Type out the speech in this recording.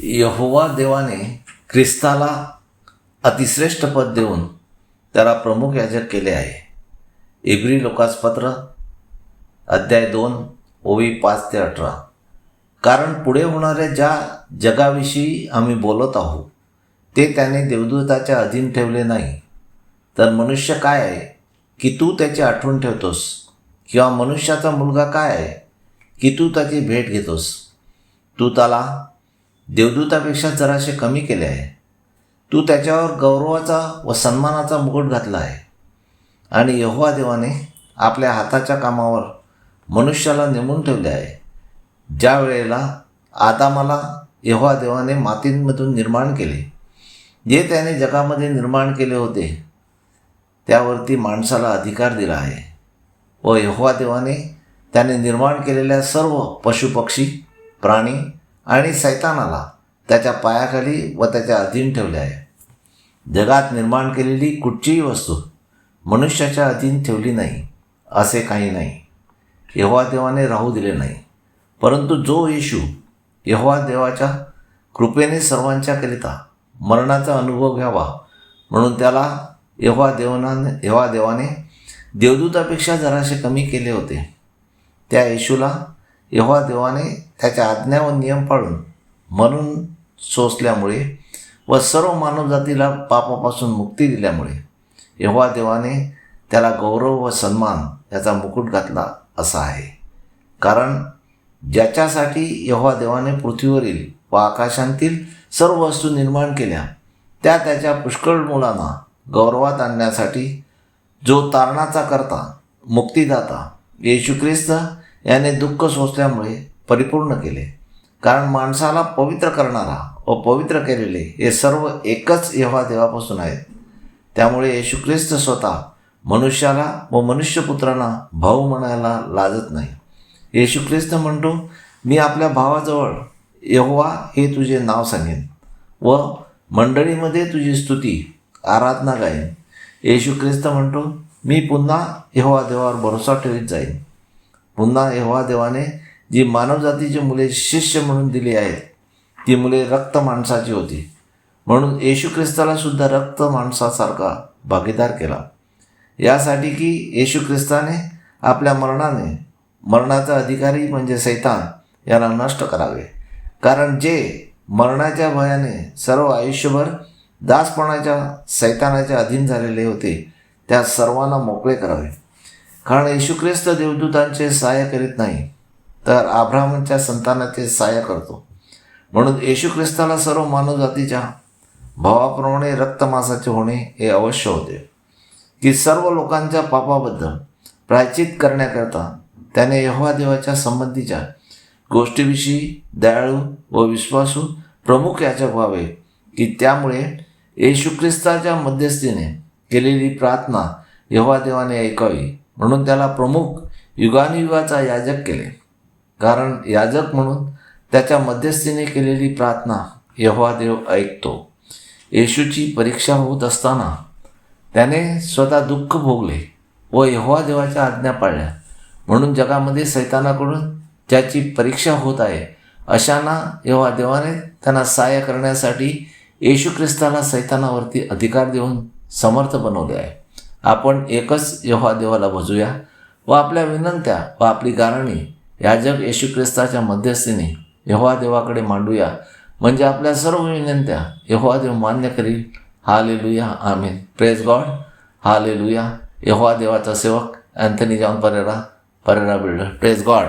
यहोवा देवाने ख्रिस्ताला अतिश्रेष्ठ पद देऊन त्याला प्रमुख याजक केले आहे. इब्री लोकासपत्र अध्याय दोन ओवी पाच ते अठरा. कारण पुढे होणाऱ्या ज्या जगाविषयी आम्ही बोलत आहोत ते त्याने देवदूताच्या अधीन ठेवले नाही. तर मनुष्य काय आहे? की तू त्याची आठवण ठेवतोस? किंवा मनुष्याचा मुलगा काय आहे? की तू त्याची भेट घेतोस? तू त्याला देवदूतापेक्षा जराशे कमी केले आहे. तू त्याच्यावर गौरवाचा व सन्मानाचा मुकुट घातला आहे. आणि यहोवा देवाने आपल्या हाताच्या कामावर मनुष्याला नेमून ठेवले आहे. ज्या वेळेला आदामाला यहोवा देवाने मातींमधून निर्माण केले जे त्याने जगामध्ये निर्माण केले होते त्यावरती माणसाला अधिकार दिला आहे. व यहोवा देवाने त्याने निर्माण केलेल्या सर्व पशुपक्षी प्राणी आणि सैतानाला त्याच्या पायाखाली व त्याच्या अधीन ठेवले आहे. जगात निर्माण केलेली कुठचीही वस्तू मनुष्याच्या अधीन ठेवली नाही असे काही नाही. यहोवा देवाने राहू दिले नाही. परंतु जो येशू यहोवा देवाच्या कृपेने सर्वांच्याकरिता मरणाचा अनुभव घ्यावा म्हणून त्याला यहोवा देवनाने यहोवा देवाने देवदूतापेक्षा जराशे कमी केले होते. त्या येशूला यहोवा देवाने त्याच्या आज्ञा व नियम पाळून म्हणून सोसल्यामुळे व सर्व मानवजातीला पापापासून मुक्ती दिल्यामुळे यहोवा देवाने त्याला गौरव व सन्मान याचा मुकुट घातला असा आहे. कारण ज्याच्यासाठी यहोवा देवाने पृथ्वीवरील व आकाशांतील सर्व वस्तू निर्माण केल्या त्या त्याच्या पुष्कळ मुलांना गौरवात आणण्यासाठी जो तारणाचा करता मुक्तीदाता येशू ख्रिस्त याने दुःख सोसल्यामुळे परिपूर्ण केले. कारण माणसाला पवित्र करणारा व पवित्र केलेले हे सर्व एकच येव्हा देवापासून आहेत. त्यामुळे येशू ख्रिस्त स्वतः मनुष्याला व मनुष्यपुत्रांना भाऊ म्हणायला लाजत नाही. येशू ख्रिस्त म्हणतो मी आपल्या भावाजवळ यहोवा हे तुझे नाव सांगेन व मंडळीमध्ये तुझी स्तुती आराधना गाईन. येशू ख्रिस्त म्हणतो मी पुन्हा यहोवा देवावर भरोसा ठेवीत जाईन. पुन्हा यहोवा देवाने जी मानवजातीची मुले शिष्य म्हणून दिली आहेत ती मुले रक्त माणसाची होती. म्हणून येशू ख्रिस्ताला सुद्धा रक्त माणसासारखा भागीदार केला. यासाठी की येशू ख्रिस्ताने आपल्या मरणाने मरणाचा अधिकारी म्हणजे सैतान याला नष्ट करावे. कारण जे मरणाच्या भयाने सर्व आयुष्यभर दासपणाच्या सैतानाच्या अधीन झालेले होते त्या सर्वांना मोकळे करावे. कारण येशू ख्रिस्त देवदूतांचे सहाय्य करीत नाही तर आब्राहमांच्या संतानाचे सहाय्य करतो. म्हणून येशू ख्रिस्ताला सर्व मानवजातीच्या भावाप्रमाणे रक्तमासाचे होणे हे अवश्य होते की सर्व लोकांच्या पापाबद्दल प्रायचित करण्याकरता त्याने यहोवा देवाच्या संबंधीच्या गोष्टीविषयी दयाळू व विश्वासू प्रमुख याचक व्हावे की त्यामुळे येशू ख्रिस्ताच्या मध्यस्थीने केलेली प्रार्थना यहोवा देवाने ऐकावी. म्हणून त्याला प्रमुख युगानुयुगाचा याजक केले. कारण याजक म्हणून त्याच्या मध्यस्थीने केलेली प्रार्थना यहोवा देव ऐकतो. येशूची परीक्षा होत असताना त्याने स्वतः दुःख भोगले व यहोवा देवाच्या आज्ञा पाळल्या. म्हणून जगामध्ये सैतानाकडून ज्याची परीक्षा होत आहे. अशांना यहोवा देवाने त्यांना सहाय्य करण्यासाठी येशू ख्रिस्ताला सैतानावरती अधिकार देऊन समर्थ बनवले आहे. आपण एकच यहोवा देवाला भजूया व आपल्या विनंत्या व आपली गारणी याजक येशू ख्रिस्ताच्या मध्यस्थीने यहोवा देवाकडे मांडूया. म्हणजे आपल्या सर्व विनंत्या यहोवा देव मान्य करील. हा लुया आमीन. प्रेज गॉड हा लुया यहोवा देवाचा सेवक Anthony John Pereira Pereira builder. Praise God